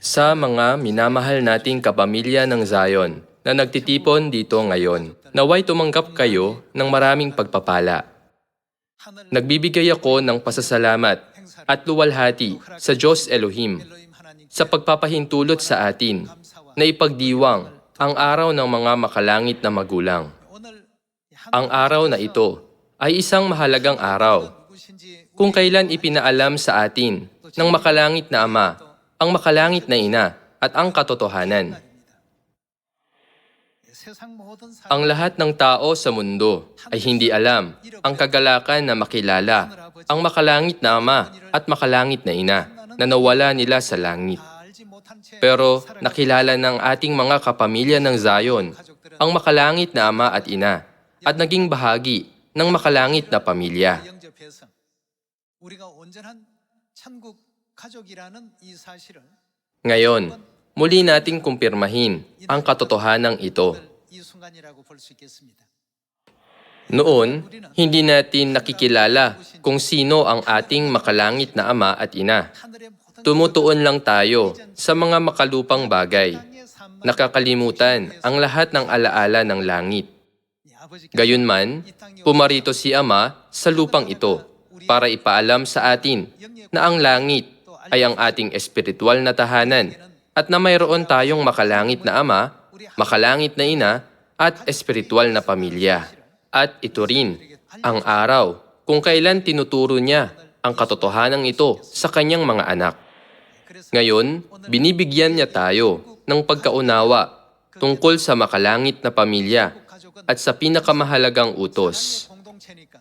Sa mga minamahal nating kapamilya ng Zion na nagtitipon dito ngayon, naway tumanggap kayo ng maraming pagpapala. Nagbibigay ako ng pasasalamat at luwalhati sa Diyos Elohim sa pagpapahintulot sa atin na ipagdiwang ang araw ng mga makalangit na magulang. Ang araw na ito ay isang mahalagang araw kung kailan ipinaalam sa atin ng makalangit na Ama, ang makalangit na Ina at ang katotohanan. Ang lahat ng tao sa mundo ay hindi alam ang kagalakan na makilala ang makalangit na Ama at makalangit na Ina na nawala nila sa langit. Pero nakilala ng ating mga kapamilya ng Zion ang makalangit na Ama at Ina at naging bahagi ng makalangit na pamilya. Ngayon, muli nating kumpirmahin ang katotohanan ito. Noon, hindi natin nakikilala kung sino ang ating makalangit na ama at ina. Tumutuon lang tayo sa mga makalupang bagay. Nakakalimutan ang lahat ng alaala ng langit. Gayunman, pumarito si Ama sa lupang ito para ipaalam sa atin na ang langit ay ang ating espiritual na tahanan at na mayroon tayong makalangit na ama, makalangit na ina, at espiritual na pamilya. At ito rin, ang araw kung kailan tinuturo niya ang katotohanan ito sa kanyang mga anak. Ngayon, binibigyan niya tayo ng pagkaunawa tungkol sa makalangit na pamilya at sa pinakamahalagang utos.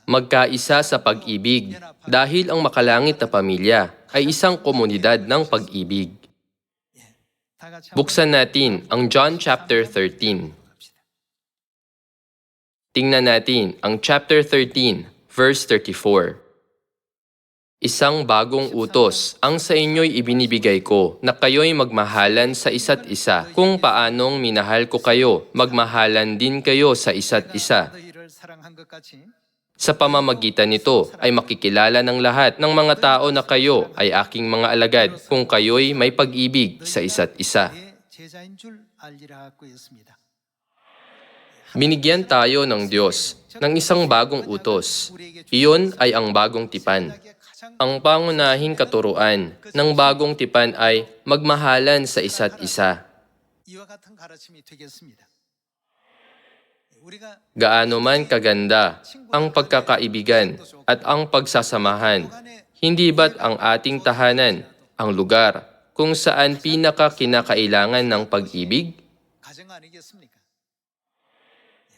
Magkaisa sa pag-ibig dahil ang makalangit na pamilya ay isang komunidad ng pag-ibig. Buksan natin ang John chapter 13. Tingnan natin ang chapter 13, verse 34. Isang bagong utos ang sa inyo'y ibinibigay ko na kayo'y magmahalan sa isa't isa. Kung paanong minahal ko kayo, magmahalan din kayo sa isa't isa. Sa pamamagitan nito ay makikilala ng lahat ng mga tao na kayo ay aking mga alagad kung kayo'y may pag-ibig sa isa't isa. Binigyan tayo ng Diyos ng isang bagong utos. Iyon ay ang bagong tipan. Ang pangunahing katuruan ng bagong tipan ay magmahalan sa isa't isa. Gaano man kaganda ang pagkakaibigan at ang pagsasamahan, hindi ba't ang ating tahanan ang lugar kung saan pinaka kinakailangan ng pag-ibig?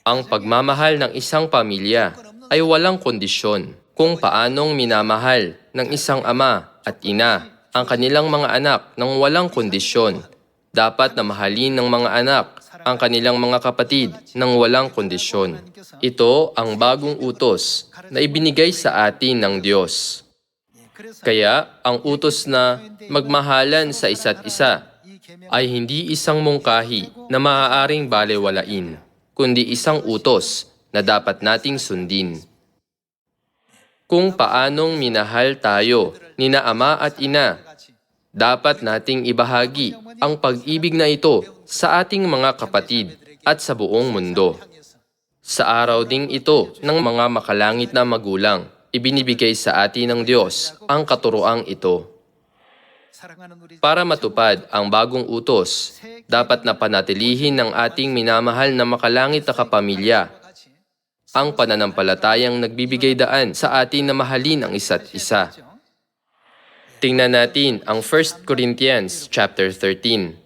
Ang pagmamahal ng isang pamilya ay walang kondisyon kung paanong minamahal ng isang ama at ina ang kanilang mga anak ng walang kondisyon dapat na mahalin ng mga anak ang kanilang mga kapatid ng walang kondisyon. Ito ang bagong utos na ibinigay sa atin ng Diyos. Kaya ang utos na magmahalan sa isa't isa ay hindi isang mungkahi na maaaring balewalain, kundi isang utos na dapat nating sundin. Kung paanong minahal tayo ni na ama at ina dapat nating ibahagi ang pag-ibig na ito sa ating mga kapatid at sa buong mundo. Sa araw ding ito ng mga makalangit na magulang, ibinibigay sa atin ng Diyos ang katuroang ito. Para matupad ang bagong utos, dapat napanatilihin ng ating minamahal na makalangit na kapamilya ang pananampalatayang nagbibigay daan sa atin na mahalin ang isa't isa. Tingnan natin ang 1 Corinthians chapter 13.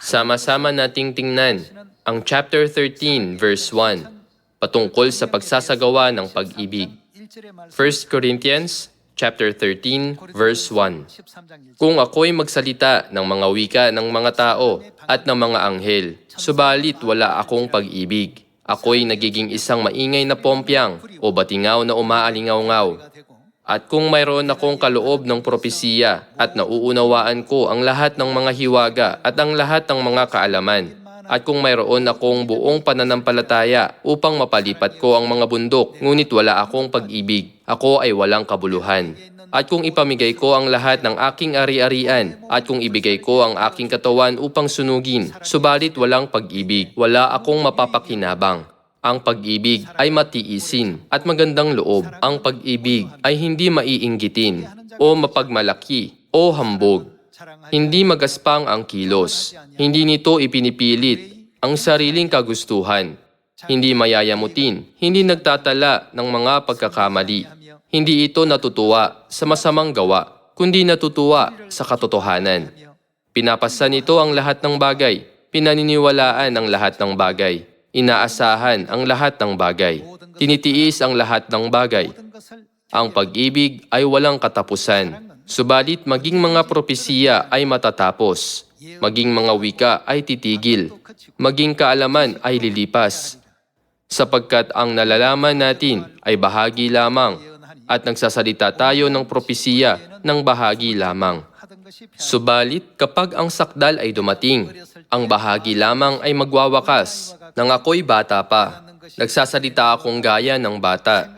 Sama-sama nating tingnan ang chapter 13 verse 1 patungkol sa pagsasagawa ng pag-ibig. 1 Corinthians chapter 13 verse 1. Kung ako'y magsalita ng mga wika ng mga tao at ng mga anghel, subalit wala akong pag-ibig. Ako'y nagiging isang maingay na pompyang o batingaw na umaalingawngaw at kung mayroon akong kaloob ng propesiya at nauunawaan ko ang lahat ng mga hiwaga at ang lahat ng mga kaalaman, at kung mayroon akong buong pananampalataya upang mapalipat ko ang mga bundok, ngunit wala akong pag-ibig, ako ay walang kabuluhan. At kung ipamigay ko ang lahat ng aking ari-arian, at kung ibigay ko ang aking katawan upang sunugin, subalit walang pag-ibig, wala akong mapapakinabang. Ang pag-ibig ay matiisin at magandang loob. Ang pag-ibig ay hindi maiinggitin o mapagmalaki o hambog. Hindi magaspang ang kilos. Hindi nito ipinipilit ang sariling kagustuhan. Hindi mayayamutin. Hindi nagtatala ng mga pagkakamali. Hindi ito natutuwa sa masamang gawa, kundi natutuwa sa katotohanan. Pinapasan nito ang lahat ng bagay. Pinaniniwalaan ang lahat ng bagay. Inaasahan ang lahat ng bagay. Tinitiis ang lahat ng bagay. Ang pag-ibig ay walang katapusan. Subalit maging mga propesiya ay matatapos. Maging mga wika ay titigil. Maging kaalaman ay lilipas. Sapagkat ang nalalaman natin ay bahagi lamang at nagsasalita tayo ng propesiya ng bahagi lamang. Subalit kapag ang sakdal ay dumating, ang bahagi lamang ay magwawakas. Nang ako'y bata pa, nagsasalita akong gaya ng bata.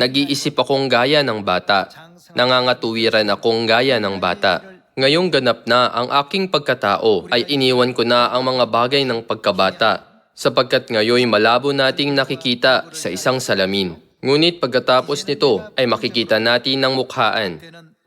Nag-iisip akong gaya ng bata. Nangangatuwiran akong gaya ng bata. Ngayong ganap na ang aking pagkatao ay iniwan ko na ang mga bagay ng pagkabata sapagkat ngayon malabo nating nakikita sa isang salamin. Ngunit pagkatapos nito ay makikita natin ng mukhaan.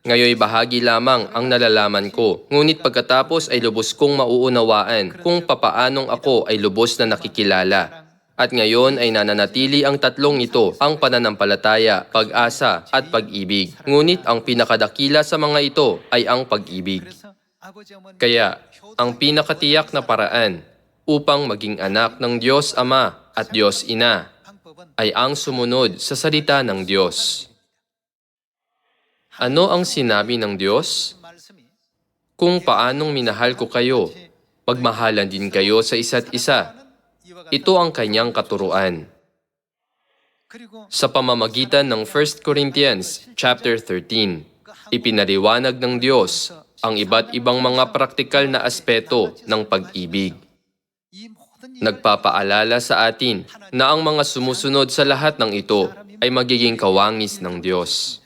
Ngayoy bahagi lamang ang nalalaman ko, ngunit pagkatapos ay lubos kong mauunawaan kung papaanong ako ay lubos na nakikilala. At ngayon ay nananatili ang tatlong ito, ang pananampalataya, pag-asa at pag-ibig. Ngunit ang pinakadakila sa mga ito ay ang pag-ibig. Kaya, ang pinakatiyak na paraan upang maging anak ng Diyos Ama at Diyos Ina ay ang sumunod sa salita ng Diyos. Ano ang sinabi ng Diyos? Kung paanong minahal ko kayo, pagmahalan din kayo sa isa't isa. Ito ang kanyang katuruan. Sa pamamagitan ng 1 Corinthians chapter 13, ipinaliwanag ng Diyos ang iba't ibang mga praktikal na aspeto ng pag-ibig. Nagpapaalala sa atin na ang mga sumusunod sa lahat ng ito ay magiging kawangis ng Diyos.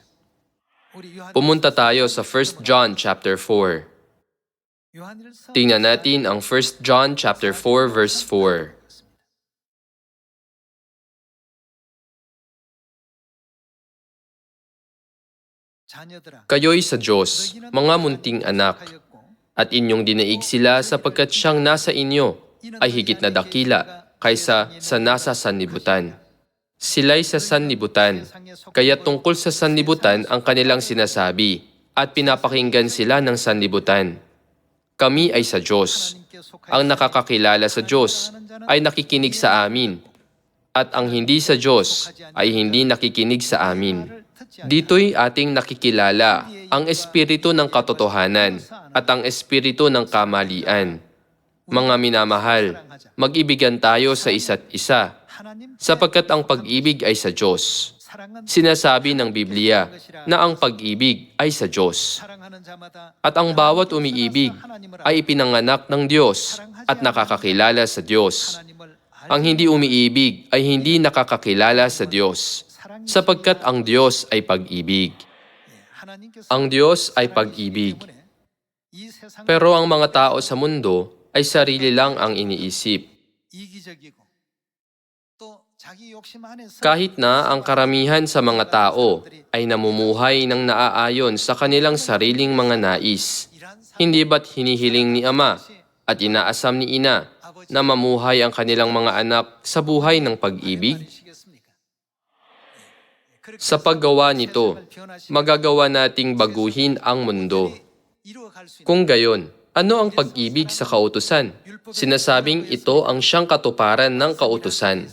Pumunta tayo sa 1 John chapter 4. Tingnan natin ang 1 John chapter 4 verse 4. Kayo'y sa Diyos, mga munting anak, at inyong dinaig sila sapagkat siyang nasa inyo ay higit na dakila kaysa sa nasa sanlibutan. Sila'y sa sanlibutan, kaya tungkol sa sanlibutan ang kanilang sinasabi at pinapakinggan sila ng sanlibutan. Kami ay sa Diyos. Ang nakakakilala sa Diyos ay nakikinig sa amin at ang hindi sa Diyos ay hindi nakikinig sa amin. Dito'y ating nakikilala ang espiritu ng katotohanan at ang espiritu ng kamalian. Mga minamahal, mag-ibigan tayo sa isa't isa sapagkat ang pag-ibig ay sa Diyos. Sinasabi ng Biblia na ang pag-ibig ay sa Diyos. At ang bawat umiibig ay ipinanganak ng Diyos at nakakakilala sa Diyos. Ang hindi umiibig ay hindi nakakakilala sa Diyos, sapagkat ang Diyos ay pag-ibig. Ang Diyos ay pag-ibig. Pero ang mga tao sa mundo ay sarili lang ang iniisip. Kahit na ang karamihan sa mga tao ay namumuhay ng naaayon sa kanilang sariling mga nais, hindi ba't hinihiling ni Ama at inaasam ni Ina na mamuhay ang kanilang mga anak sa buhay ng pag-ibig? Sa paggawa nito, magagawa nating baguhin ang mundo. Kung gayon, ano ang pag-ibig sa kautusan? Sinasabing ito ang siyang katuparan ng kautusan.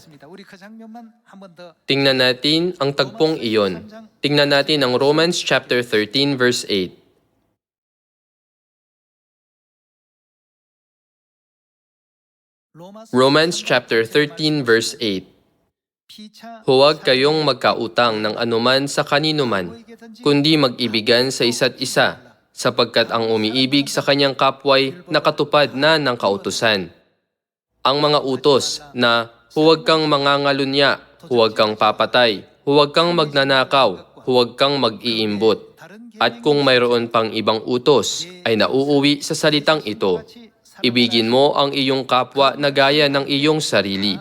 Tingnan natin ang tagpong iyon. Tingnan natin ang Romans chapter 13 verse 8. Romans chapter 13 verse 8. Huwag kayong magkautang ng anuman sa kaninuman, kundi mag-ibigan sa isa't isa, sapagkat ang umiibig sa kanyang kapway nakatupad na ng kautusan. Ang mga utos na Huwag kang mangangalunya, huwag kang papatay, huwag kang magnanakaw, huwag kang mag-iimbot. At kung mayroon pang ibang utos, ay nauuwi sa salitang ito. Ibigin mo ang iyong kapwa na gaya ng iyong sarili.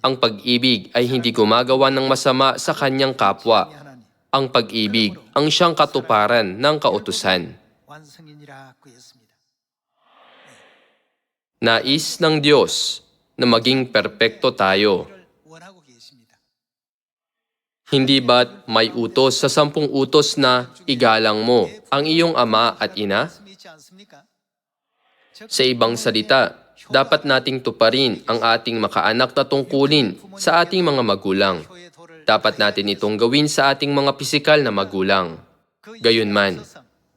Ang pag-ibig ay hindi gumagawa ng masama sa kanyang kapwa. Ang pag-ibig ang siyang katuparan ng kautusan. Nais ng Diyos na maging perpekto tayo. Hindi ba't may utos sa sampung utos na igalang mo ang iyong ama at ina? Sa ibang salita, dapat nating tuparin ang ating makaanak na tungkulin sa ating mga magulang. Dapat natin itong gawin sa ating mga pisikal na magulang. Gayunman,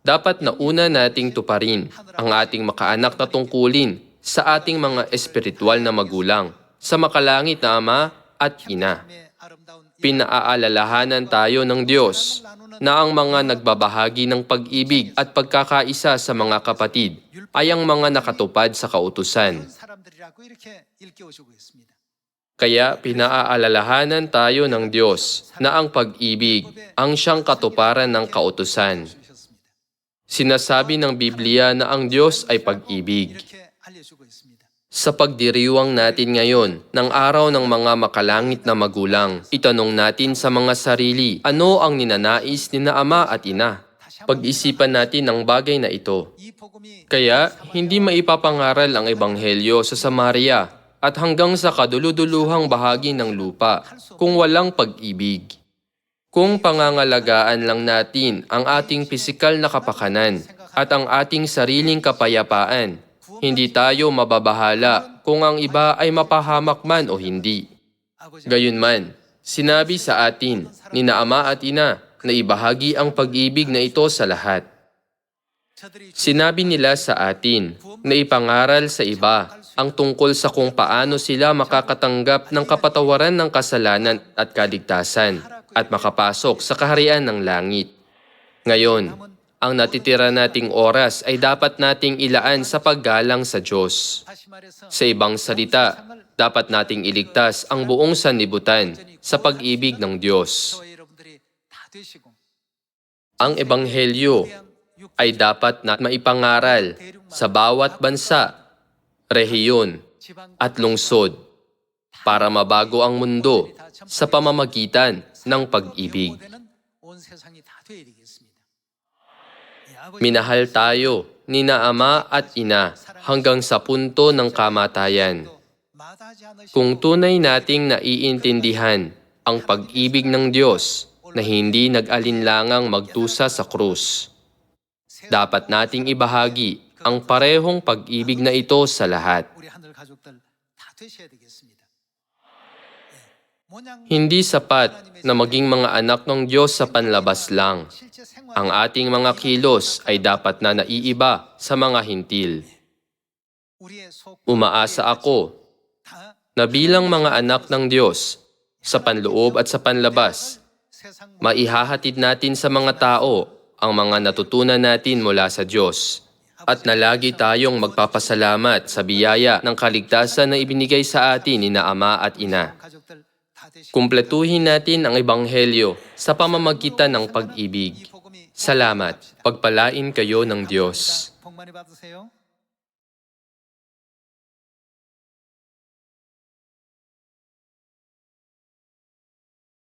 dapat nauna nating tuparin ang ating makaanak na tungkulin sa ating mga espiritual na magulang, sa makalangit na ama at ina. Pinaaalalahanan tayo ng Diyos na ang mga nagbabahagi ng pag-ibig at pagkakaisa sa mga kapatid ay ang mga nakatupad sa kautusan. Kaya pinaaalalahanan tayo ng Diyos na ang pag-ibig ang siyang katuparan ng kautusan. Sinasabi ng Biblia na ang Diyos ay pag-ibig. Sa pagdiriwang natin ngayon ng araw ng mga makalangit na magulang, itanong natin sa mga sarili ano ang ninanais ni na ama at ina. Pag-isipan natin ang bagay na ito. Kaya, hindi maipapangaral ang Ebanghelyo sa Samaria at hanggang sa kaduluduluhang bahagi ng lupa kung walang pag-ibig. Kung pangangalagaan lang natin ang ating pisikal na kapakanan at ang ating sariling kapayapaan, hindi tayo mababahala kung ang iba ay mapahamak man o hindi. Gayunman, sinabi sa atin ni na Ama at Ina na ibahagi ang pag-ibig na ito sa lahat. Sinabi nila sa atin na ipangaral sa iba ang tungkol sa kung paano sila makakatanggap ng kapatawaran ng kasalanan at kaligtasan at makapasok sa kaharian ng langit. Ngayon, ang natitira nating oras ay dapat nating ilaan sa paggalang sa Diyos. Sa ibang salita, dapat nating iligtas ang buong sanlibutan sa pag-ibig ng Diyos. Ang Ebanghelyo ay dapat na maipangaral sa bawat bansa, rehiyon at lungsod para mabago ang mundo sa pamamagitan ng pag-ibig. Minahal tayo ni na ama at ina hanggang sa punto ng kamatayan. Kung tunay nating naiintindihan ang pag-ibig ng Diyos na hindi nag-alinlangang magtusa sa krus, dapat nating ibahagi ang parehong pag-ibig na ito sa lahat. Hindi sapat na maging mga anak ng Diyos sa panlabas lang. Ang ating mga kilos ay dapat na naiiba sa mga hintil. Umaasa ako na bilang mga anak ng Diyos, sa panloob at sa panlabas, maihahatid natin sa mga tao ang mga natutunan natin mula sa Diyos at nalagi tayong magpapasalamat sa biyaya ng kaligtasan na ibinigay sa atin ni na Ama at Ina. Kumpletuhin natin ang Ebanghelyo sa pamamagitan ng pag-ibig. Salamat. Pagpalain kayo ng Diyos.